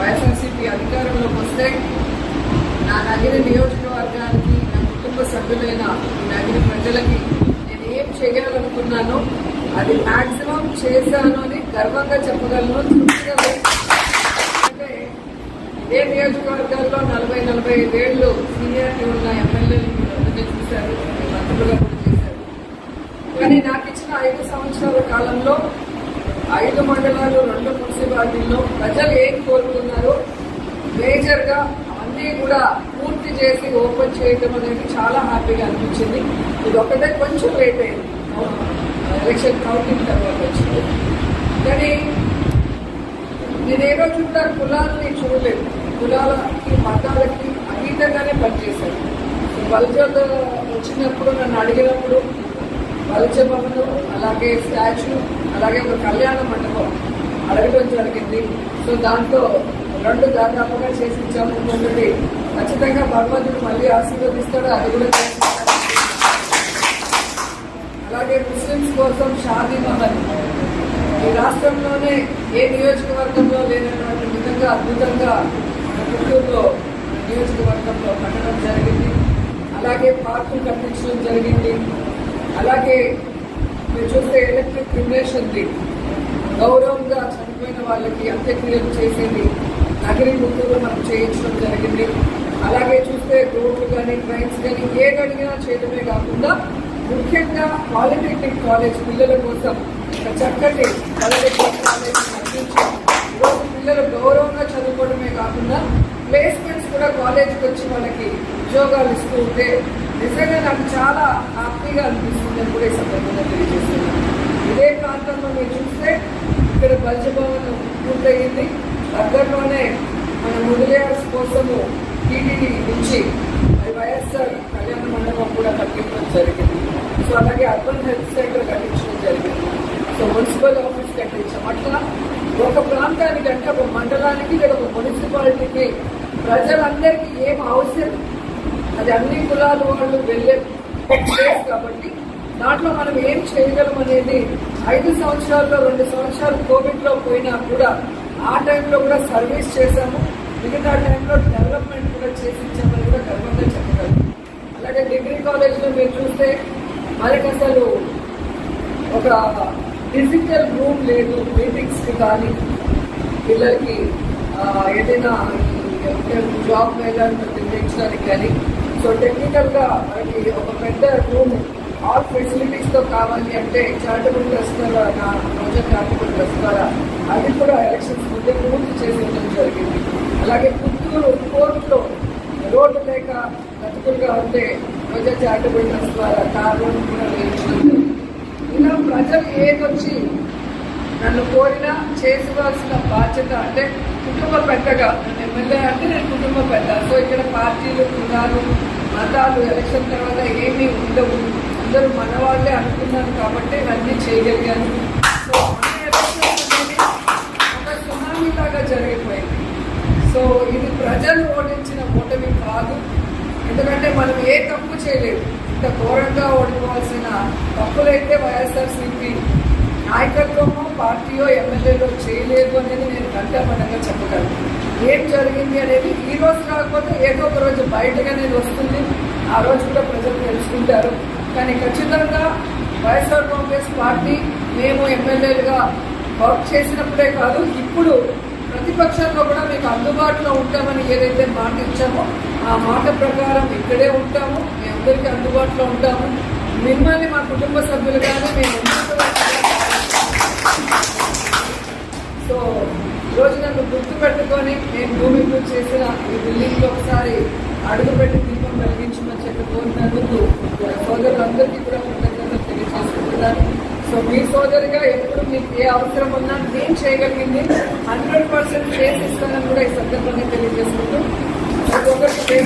వైఎస్ఆర్సీపీ అధికారంలోకి వస్తే నా నగిరి నియోజకవర్గానికి నా కుటుంబ సభ్యులైన ఈ నగిరి ప్రజలకి నేను ఏం చేయాలనుకున్నానో అది మాక్సిమం చేశాను అని గర్వంగా చెప్పగలను. అంటే ఇదే నియోజకవర్గాల్లో నలభై నలభై ఐదేళ్ళు సీనియారిటీ ఉన్న ఎమ్మెల్యేలు మీరు చూశారు మంత్రులుగా కూడా చేశారు. కానీ నాకు ఇచ్చిన ఐదు సంవత్సరాల కాలంలో ఐదు మండలాలు రెండు మున్సిపాలిటీల్లో ప్రజలు ఏం కోరుకున్నారో మేజర్గా అన్నీ కూడా పూర్తి చేసి ఓపెన్ చేయడం అనేది చాలా హ్యాపీగా అనిపించింది. ఇది ఒకటే కొంచెం లేట్ అయింది. ఎలక్షన్ కౌంటింగ్ తర్వాత వచ్చింది. కానీ నేనేదో చూడ కులాలని చూడలేదు. కులాలకి మతాలకి అతీతంగానే పనిచేశాను. వలజ వచ్చినప్పుడు నన్ను అడిగినప్పుడు వలజ భవనం అలాగే స్టాచ్యూ అలాగే ఒక కళ్యాణ మండపం అడగడం జరిగింది సో దాంతో రెండు దాదాపుగా చేసి ఇచ్చాము ఖచ్చితంగా భగవంతుడు మళ్ళీ ఆశీర్వదిస్తాడు అది కూడా అలాగే ముస్లిమ్స్ కోసం షాదీ మహల్. ఈ రాష్ట్రంలోనే ఏ నియోజకవర్గంలో లేనటువంటి విధంగా అద్భుతంగా గుంటూరులో నియోజకవర్గంలో కట్టడం జరిగింది. అలాగే పార్కులు కట్టించడం జరిగింది. అలాగే మీరు చూస్తే ఎలక్ట్రిక్ క్రిమినేషన్ది గౌరవంగా చనిపోయిన వాళ్ళకి అంత్యక్రియలు చేసేది నగరి గుంటూరులో మనం చేయించడం జరిగింది. అలాగే చూస్తే రోడ్లు కానీ ట్రైన్స్ కానీ ఏది అడిగినా చేయడమే కాకుండా ముఖ్యంగా పాలిటెక్నిక్ కాలేజ్ పిల్లల కోసం ఒక చక్కటి పాలిటెక్నిక్ కాలేజ్ అందించి ఈరోజు పిల్లలు గౌరవంగా చదువుకోవడమే కాకుండా ప్లేస్మెంట్స్ కూడా కాలేజ్కి వచ్చి వాళ్ళకి ఉద్యోగాలు ఇస్తూ ఉంటే నిజంగా నాకు చాలా హ్యాపీగా అనిపిస్తుంది. కూడా ఈ సందర్భంగా తెలియజేస్తున్నాను. ఇదే ప్రాంతంలో మీరు చూస్తే ఇక్కడ బల్జభవన్ పూర్తయింది. దగ్గరలోనే మన ముదిలియార్స్ కోసము టీటీడీ నుంచి వైఎస్ఆర్ కళ్యాణ మండపం కూడా కట్టించడం జరిగింది. సో అలాగే అర్బన్ హెల్త్ సెంటర్ కట్టించడం జరిగింది. సో మున్సిపల్ ఆఫీస్ కట్టించాం. అట్లా ఒక ప్రాంతానికి అంటే ఒక మండలానికి లేదా ఒక మున్సిపాలిటీకి ప్రజలందరికీ ఏం అవసరం అది అన్ని కులాలు వాళ్ళు వెళ్ళే ప్లేస్ కాబట్టి దాంట్లో మనం ఏం చేయగలం అనేది ఐదు సంవత్సరాల్లో రెండు సంవత్సరాలు కోవిడ్లో పోయినా కూడా ఆ టైంలో కూడా సర్వీస్ చేశాము. మిగతా టైంలో డెవలప్మెంట్ కూడా చేసి ఇచ్చామని కూడా గర్వంగా చెప్పగలం. అలాగే డిగ్రీ కాలేజ్లో మీరు చూస్తే మనకి అసలు ఒక డిజిటల్ రూమ్ లేదు మీటింగ్స్కి కానీ పిల్లలకి ఏదైనా జాబ్ మేళాలను నిర్ణయించడానికి కానీ సో టెక్నికల్గా మనకి ఒక పెద్ద రూమ్ ఆల్ ఫెసిలిటీస్తో కావాలి అంటే చారిటబుల్ ట్రస్ట్ ద్వారా నా రోజా చారిటబుల్ ట్రస్ట్ ద్వారా అది కూడా ఎలక్షన్స్ ముందే పూర్తి చేసేయడం జరిగింది. అలాగే పుత్తూరు కోర్టులో రోడ్డు లేక బతుకులుగా ఉంటే ప్రజా చారిటబుల్ ట్రస్ట్ ద్వారా కార్ రోడ్డు కూడా వేయించడం ఇలా ప్రజలు ఏదొచ్చి నన్ను కోరినా చేసుకోవాల్సిన బాధ్యత అంటే కుటుంబ పెద్దగా నన్ను ఎమ్మెల్యే అంటే నేను కుటుంబ పెద్ద. పార్టీలు కులాలు మతాలు ఎలక్షన్ తర్వాత ఏమీ ఉండవు. అందరూ మన వాళ్ళే అనుకున్నాను కాబట్టి ఇవన్నీ చేయగలిగాను సో అనేది ఒక సునామీ లాగా జరిగిపోయింది. సో ఇది ప్రజలు ఓడించిన ఓటమి కాదు. ఎందుకంటే మనం ఏ తప్పు చేయలేదు. ఇంత ఘోరంగా ఓడిపోవాల్సిన తప్పులైతే వైఎస్ఆర్సీపీ నాయకత్వమో పార్టీయో ఎమ్మెల్యేలో చేయలేదు అనేది నేను గంటపడంగా చెప్పగలను. ఏం జరిగింది అనేది ఈ రోజు కాకపోతే ఏదో ఒక రోజు బయటగా నేను వస్తుంది. ఆ రోజు కూడా ప్రజలు తెలుసుకుంటారు. కానీ ఖచ్చితంగా వైఎస్ఆర్ కాంగ్రెస్ పార్టీ మేము ఎమ్మెల్యేలుగా వర్క్ చేసినప్పుడే కాదు ఇప్పుడు ప్రతిపక్షంలో కూడా మీకు అందుబాటులో ఉంటామని ఏదైతే మాట ఇచ్చామో ఆ మాట ప్రకారం ఇక్కడే ఉంటాము. మీ అందరికీ అందుబాటులో ఉంటాము. మిమ్మల్ని మా కుటుంబ సభ్యులుగానే మేము గుర్తు నేను భూమి పూజ చేసిన ఈ బిల్డింగ్లో ఒకసారి అడుగు పెట్టి దీపం వెలిగించమని చెప్పి కోరినందుకు సోదరులందరికీ కూడా కృతజ్ఞతలు తెలియజేసుకుంటున్నాను సో మీ సోదరుగా ఎప్పుడు మీకు ఏ అవసరం ఉన్నా నేను చేయగలిగింది హండ్రెడ్ పర్సెంట్ చేసి ఇస్తానని కూడా ఈ సందర్భంగా తెలియజేసుకుంటూ. ఒక్కొక్కరికి